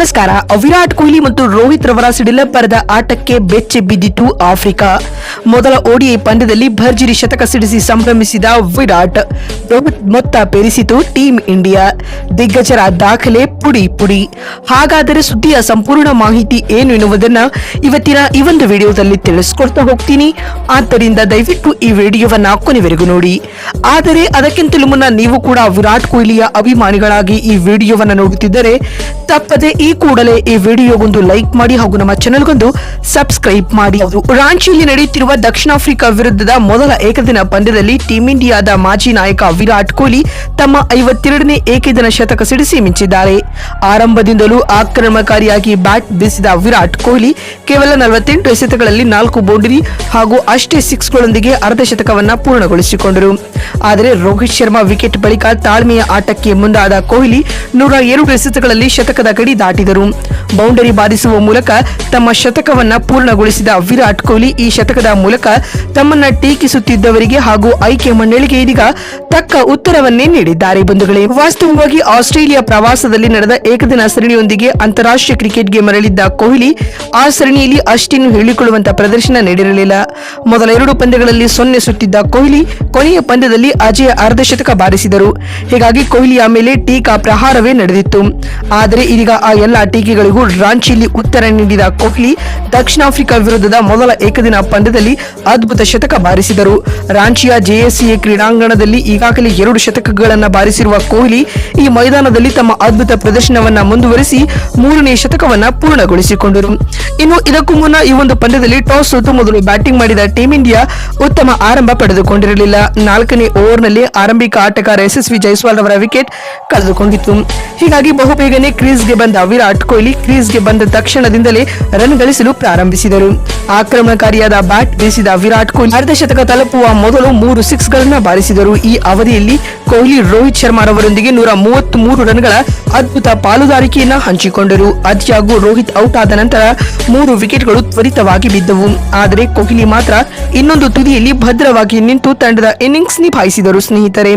ನಮಸ್ಕಾರ. ವಿರಾಟ್ ಕೊಹ್ಲಿ ಮತ್ತು ರೋಹಿತ್ ರವರ ಸಿಡಿಲಬ್ಬರದ ಆಟಕ್ಕೆ ಬೆಚ್ಚಿ ಬಿದ್ದಿತು ಆಫ್ರಿಕಾ. ಮೊದಲ ಓಡಿಐ ಪಂದ್ಯದಲ್ಲಿ ಭರ್ಜರಿ ಶತಕ ಸಿಡಿಸಿ ಸಂಭ್ರಮಿಸಿದ ವಿರಾಟ್ ರೋಹಿತ್ ಮೊತ್ತ ಪೇರಿಸಿತು ಟೀಂ ಇಂಡಿಯಾ. ದಿಗ್ಗಜರ ದಾಖಲೆ ಪುಡಿ ಪುಡಿ. ಹಾಗಾದರೆ ಸುದ್ದಿಯ ಸಂಪೂರ್ಣ ಮಾಹಿತಿ ಏನು ಎನ್ನುವುದನ್ನ ಇವತ್ತಿನ ಈ ಒಂದು ವಿಡಿಯೋದಲ್ಲಿ ತಿಳಿಸ್ಕೊಡ್ತಾ ಹೋಗ್ತೀನಿ. ಆದ್ದರಿಂದ ದಯವಿಟ್ಟು ಈ ವಿಡಿಯೋವನ್ನ ಕೊನೆವರೆಗೂ ನೋಡಿ. ಆದರೆ ಅದಕ್ಕಿಂತಲೂ ಮುನ್ನ ನೀವು ಕೂಡ ವಿರಾಟ್ ಕೊಹ್ಲಿಯ ಅಭಿಮಾನಿಗಳಾಗಿ ಈ ವಿಡಿಯೋವನ್ನ ನೋಡುತ್ತಿದ್ದರೆ ತಪ್ಪದೆ ಈ ಕೂಡಲೇ ಈ ವಿಡಿಯೋಗೊಂದು ಲೈಕ್ ಮಾಡಿ ಹಾಗೂ ನಮ್ಮ ಚಾನೆಲ್ಗೊಂದು ಸಬ್ಸ್ಕ್ರೈಬ್ ಮಾಡಿ. ರಾಂಚಿಯಲ್ಲಿ ನಡೆಯುತ್ತಿರುವ ದಕ್ಷಿಣ ಆಫ್ರಿಕಾ ವಿರುದ್ಧದ ಮೊದಲ ಏಕದಿನ ಪಂದ್ಯದಲ್ಲಿ ಟೀಂ ಇಂಡಿಯಾದ ಮಾಜಿ ನಾಯಕ ವಿರಾಟ್ ಕೊಹ್ಲಿ ತಮ್ಮ ಐವತ್ತೆರಡನೇ ಏಕದಿನ ಶತಕ ಸಿಡಿಸಿ ಮಿಂಚಿದ್ದಾರೆ. ಆರಂಭದಿಂದಲೂ ಆಕ್ರಮಣಕಾರಿಯಾಗಿ ಬ್ಯಾಟ್ ಬೀಸಿದ ವಿರಾಟ್ ಕೊಹ್ಲಿ ಕೇವಲ ನಲವತ್ತೆಂಟು ಎಸೆತಗಳಲ್ಲಿ ನಾಲ್ಕು ಬೌಂಡರಿ ಹಾಗೂ ಅಷ್ಟೇ ಸಿಕ್ಸ್ಗಳೊಂದಿಗೆ ಅರ್ಧ ಶತಕವನ್ನ ಪೂರ್ಣಗೊಳಿಸಿಕೊಂಡರು. ಆದರೆ ರೋಹಿತ್ ಶರ್ಮಾ ವಿಕೆಟ್ ಬಳಿಕ ತಾಳ್ಮೆಯ ಆಟಕ್ಕೆ ಮುಂದಾದ ಕೊಹ್ಲಿ ನೂರ ಎರಡು ಎಸೆತಗಳಲ್ಲಿ ಶತಕದ ಗಡಿ ದಾಟಿದರು ಬೌಂಡರಿ ಬಾಧಿಸುವ ಮೂಲಕ ತಮ್ಮ ಶತಕವನ್ನ ಪೂರ್ಣಗೊಳಿಸಿದ ವಿರಾಟ್ ಕೊಹ್ಲಿ ಈ ಶತಕದ ಮೂಲಕ ತಮ್ಮನ್ನ ಟೀಕಿಸುತ್ತಿದ್ದವರಿಗೆ ಹಾಗೂ ಆಯ್ಕೆ ಮಂಡಳಿಗೆ ಇದೀಗ ತಕ್ಕ ಉತ್ತರವನ್ನೇ ನೀಡಿದ್ದಾರೆ ಬಂಧುಗಳೇ. ವಾಸ್ತವವಾಗಿ ಆಸ್ಟ್ರೇಲಿಯಾ ಪ್ರವಾಸದಲ್ಲಿ ನಡೆದ ಏಕದಿನ ಸರಣಿಯೊಂದಿಗೆ ಅಂತಾರಾಷ್ಟ್ರೀಯ ಕ್ರಿಕೆಟ್ಗೆ ಮರಳಿದ್ದ ಕೊಹ್ಲಿ ಆ ಸರಣಿಯಲ್ಲಿ ಅಷ್ಟೇನು ಹೇಳಿಕೊಳ್ಳುವಂತಹ ಪ್ರದರ್ಶನ ನೀಡಿರಲಿಲ್ಲ. ಮೊದಲ ಎರಡು ಪಂದ್ಯಗಳಲ್ಲಿ ಸೊನ್ನೆ ಸುತ್ತಿದ್ದ ಕೊಹ್ಲಿ ಕೊನೆಯ ಪಂದ್ಯದಲ್ಲಿ ಅಜಯ ಅರ್ಧಶತಕ ಬಾರಿಸಿದರು. ಹೀಗಾಗಿ ಕೊಹ್ಲಿಯ ಮೇಲೆ ಟೀಕಾ ಪ್ರಹಾರವೇ ನಡೆದಿತ್ತು. ಆದರೆ ಇದೀಗ ಆ ಎಲ್ಲ ಟೀಕೆಗಳಿಗೂ ರಾಂಚಿಯಲ್ಲಿ ಉತ್ತರ ನೀಡಿದ ಕೊಹ್ಲಿ ದಕ್ಷಿಣ ಆಫ್ರಿಕಾ ವಿರುದ್ಧದ ಮೊದಲ ಏಕದಿನ ಪಂದ್ಯದಲ್ಲಿ ಅದ್ಭುತ ಶತಕ ಬಾರಿಸಿದರು. ರಾಂಚಿಯ ಜೆಎಸ್ಸಿಎ ಕ್ರೀಡಾಂಗಣದಲ್ಲಿ ಈಗಾಗಲೇ ಎರಡು ಶತಕಗಳನ್ನು ಬಾರಿಸಿರುವ ಕೊಹ್ಲಿ ಈ ಮೈದಾನದಲ್ಲಿ ತಮ್ಮ ಅದ್ಭುತ ಪ್ರದರ್ಶನವನ್ನ ಮುಂದುವರಿಸಿ ಮೂರನೇ ಶತಕವನ್ನ ಪೂರ್ಣಗೊಳಿಸಿಕೊಂಡರು. ಇನ್ನು ಇದಕ್ಕೂ ಮುನ್ನ ಈ ಒಂದು ಪಂದ್ಯದಲ್ಲಿ ಟಾಸ್ ಸೋತು ಮೊದಲು ಬ್ಯಾಟಿಂಗ್ ಮಾಡಿದ ಟೀಂ ಇಂಡಿಯಾ ಉತ್ತಮ ಆರಂಭ ಪಡೆದುಕೊಂಡಿರಲಿಲ್ಲ. ನಾಲ್ಕನೇ ಓವರ್ನಲ್ಲಿ ಆರಂಭಿಕ ಆಟಗಾರ ಯಶಸ್ವಿ ಜೈಸ್ವಾಲ್ ಅವರ ವಿಕೆಟ್ ಕಳೆದುಕೊಂಡಿತ್ತು. ಹೀಗಾಗಿ ಬಹುಬೇಗನೆ ಕ್ರೀಸ್ಗೆ ಬಂದ ವಿರಾಟ್ ಕೊಹ್ಲಿ ಕ್ರೀಸ್ಗೆ ಬಂದ ತಕ್ಷಣದಿಂದಲೇ ರನ್ ಗಳಿಸಲು ಪ್ರಾರಂಭಿಸಿದರು. ಆಕ್ರಮಣಕಾರಿಯಾದ ಬ್ಯಾಟ್ ಬೀಸಿದ ವಿರಾಟ್ ಕೊಹ್ಲಿ ಅರ್ಧ ಶತಕ ತಲುಪುವ ಮೊದಲು ಮೂರು ಸಿಕ್ಸ್ ಗಳನ್ನ ಬಾರಿಸಿದರು. ಈ ಅವಧಿಯಲ್ಲಿ ಕೊಹ್ಲಿ ರೋಹಿತ್ ಶರ್ಮಾರವರೊಂದಿಗೆ ನೂರ ಮೂವತ್ತ್ ಮೂರು ರನ್ಗಳ ಅದ್ಭುತ ಪಾಲುದಾರಿಕೆಯನ್ನ ಹಂಚಿಕೊಂಡರು. ಆದ್ಯಾಗೂ ರೋಹಿತ್ ಔಟ್ ಆದ ನಂತರ ಮೂರು ವಿಕೆಟ್ಗಳು ತ್ವರಿತವಾಗಿ ಬಿದ್ದವು. ಆದರೆ ಕೊಹ್ಲಿ ಮಾತ್ರ ಇನ್ನೊಂದು ತುದಿಯಲ್ಲಿ ಭದ್ರವಾಗಿ ನಿಂತು ತಂಡದ ಇನ್ನಿಂಗ್ಸ್ ನಿಭಾಯಿಸಿದರು ಸ್ನೇಹಿತರೆ.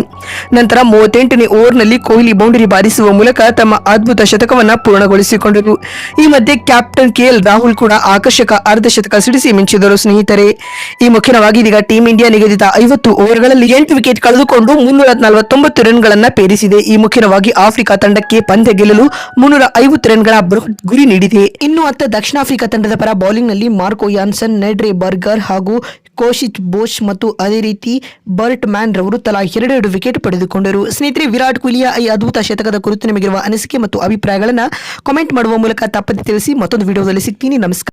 ನಂತರ ಮೂವತ್ತೆಂಟನೇ ಓವರ್ನಲ್ಲಿ ಕೊಹ್ಲಿ ಬೌಂಡರಿ ಬಾರಿಸುವ ಮೂಲಕ ತಮ್ಮ ಅದ್ಭುತ ಶತಕವನ್ನ ಪೂರ್ಣಗೊಳಿಸಿಕೊಂಡರು. ಈ ಮಧ್ಯೆ ಕ್ಯಾಪ್ಟನ್ ಕೆಎಲ್ ರಾಹುಲ್ ಕೂಡ ಆಕರ್ಷಕ ಅರ್ಧ ಶತಕ ಸಿಡಿಸಿ ಮಿಂಚಿದರು ಸ್ನೇಹಿತರೆ. ಈ ಮುಖ್ಯವಾಗಿ ಇದೀಗ ಟೀಂ ಇಂಡಿಯಾ ನಿಗದಿತ ಐವತ್ತು ಓವರ್ಗಳಲ್ಲಿ ಎಂಟು ವಿಕೆಟ್ ಕಳೆದುಕೊಂಡು ಮುನ್ನೂರ ನಲವತ್ತೊಂಬತ್ತು ರನ್ಗಳನ್ನು ಪೇರಿಸಿದೆ. ಈ ಮುಖ್ಯವಾಗಿ ಆಫ್ರಿಕಾ ತಂಡಕ್ಕೆ ಪಂದ್ಯ ಗೆಲ್ಲಲು ಮುನ್ನೂರ ಐವತ್ತು ರನ್ಗಳ ಬೃಹತ್ ಗುರಿ ನೀಡಿದೆ. ಇನ್ನು ಅತ್ತ ದಕ್ಷಿಣ ಆಫ್ರಿಕಾ ತಂಡದ ಪರ ಬೌಲಿಂಗ್ನಲ್ಲಿ ಮಾರ್ಕೋ ಯಾನ್ಸನ್, ನೆಡ್ರೆ ಬರ್ಗರ್ ಹಾಗೂ ಕೋಶಿತ್ ಬೋಶ್ ಮತ್ತು ಅದೇ ರೀತಿ ಬರ್ಟ್ ಮ್ಯಾನ್ ರವರು ತಲಾ ಎರಡೆರಡು ವಿಕೆಟ್ ಪಡೆದುಕೊಂಡರು. ಸ್ನೇಹಿತರೆ, ವಿರಾಟ್ ಕೊಹ್ಲಿಯ ಈ ಅದ್ಭುತ ಶತಕದ ಕುರಿತು ನಿಮಗಿರುವ ಅನಿಸಿಕೆ ಮತ್ತು ಅಭಿಪ್ರಾಯಗಳನ್ನು ಕಾಮೆಂಟ್ ಮಾಡುವ ಮೂಲಕ ತಪ್ಪದೆ ತಿಳಿಸಿ ಮತ್ತೊಂದು ವಿಡಿಯೋದಲ್ಲಿ ಸಿಗ್ತೀನಿ. ನಮಸ್ಕಾರ.